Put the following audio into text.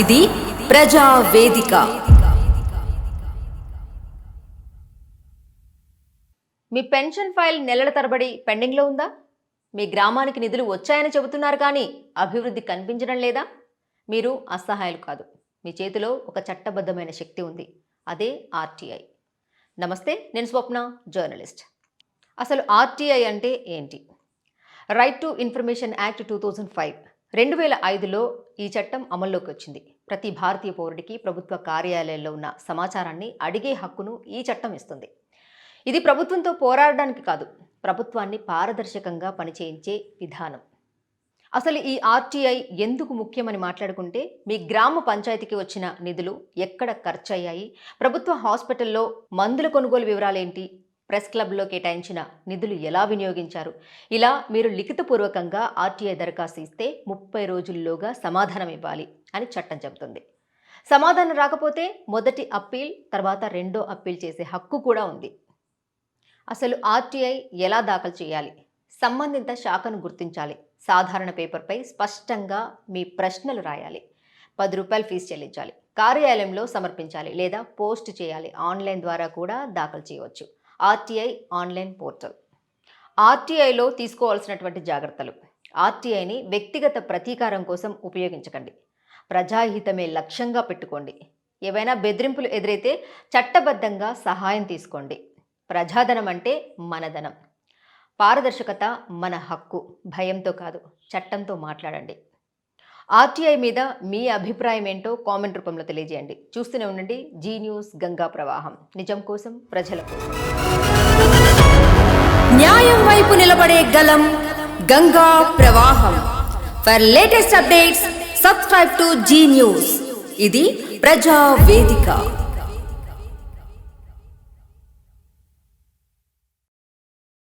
ఇది ప్రజా వేదిక. మీ పెన్షన్ ఫైల్ నెలల తరబడి పెండింగ్లో ఉందా? మీ గ్రామానికి నిధులు వచ్చాయని చెబుతున్నారు కానీ అభివృద్ధి కనిపించడం లేదా? మీరు అసహాయాలు కాదు. మీ చేతిలో ఒక చట్టబద్ధమైన శక్తి ఉంది. అదే ఆర్టీఐ. నమస్తే నేను స్వప్న జర్నలిస్ట్. అసలు ఆర్టీఐ అంటే ఏంటి? Right to information act two thousand five. రెండు వేల ఐదులో ఈ చట్టం అమల్లోకి వచ్చింది ప్రతి భారతీయ పౌరుడికి ప్రభుత్వ కార్యాలయాల్లో ఉన్న సమాచారాన్ని అడిగే హక్కును ఈ చట్టం ఇస్తుంది. ఇది ప్రభుత్వంతో పోరాడడానికి కాదు ప్రభుత్వాన్ని పారదర్శకంగా పనిచేయించే విధానం. అసలు ఈ ఆర్టీఐ ఎందుకు ముఖ్యమని మాట్లాడుకుంటే మీ గ్రామ పంచాయతీకి వచ్చిన నిధులు ఎక్కడ ఖర్చు అయ్యాయి ప్రభుత్వ హాస్పిటల్లో మందుల కొనుగోలు వివరాలేంటి? ప్రెస్ క్లబ్లో కేటాయించిన నిధులు ఎలా వినియోగించారు? ఇలా మీరు లిఖితపూర్వకంగా ఆర్టీఐ దరఖాస్తు ఇస్తే ముప్పై రోజుల్లోగా సమాధానం ఇవ్వాలి అని చట్టం చెబుతుంది. సమాధానం రాకపోతే మొదటి అప్పీల్ తర్వాత రెండో అప్పీల్ చేసే హక్కు కూడా ఉంది. అసలు ఆర్టీఐ ఎలా దాఖలు చేయాలి? సంబంధిత శాఖను గుర్తించాలి. సాధారణ పేపర్పై స్పష్టంగా మీ ప్రశ్నలు రాయాలి. పది రూపాయలు ఫీజు చెల్లించాలి. కార్యాలయంలో సమర్పించాలి లేదా పోస్ట్ చేయాలి. ఆన్లైన్ ద్వారా కూడా దాఖలు చేయవచ్చు. RTI online portal. ఆర్టీఐలో తీసుకోవాల్సినటువంటి జాగ్రత్తలు. ఆర్టీఐని వ్యక్తిగత ప్రతీకారం కోసం ఉపయోగించకండి. ప్రజాహితమే లక్ష్యంగా పెట్టుకోండి. ఏవైనా బెదిరింపులు ఎదురైతే చట్టబద్ధంగా సహాయం తీసుకోండి. ప్రజాధనం అంటే మనధనం. పారదర్శకత మన హక్కు. భయంతో కాదు చట్టంతో మాట్లాడండి. ఆర్టీఐ మీద మీ అభిప్రాయం ఏంటో కామెంట్ రూపంలో తెలియజేయండి. చూస్తూనే ఉండండి. జీ న్యూస్ గంగా ప్రవాహం. నిజం కోసం ప్రజల కోసం. న్యాయం వైపు నిలబడే గలం గంగా ప్రవాహం. For latest updates subscribe to Zee News ఇది ప్రజా వేదిక.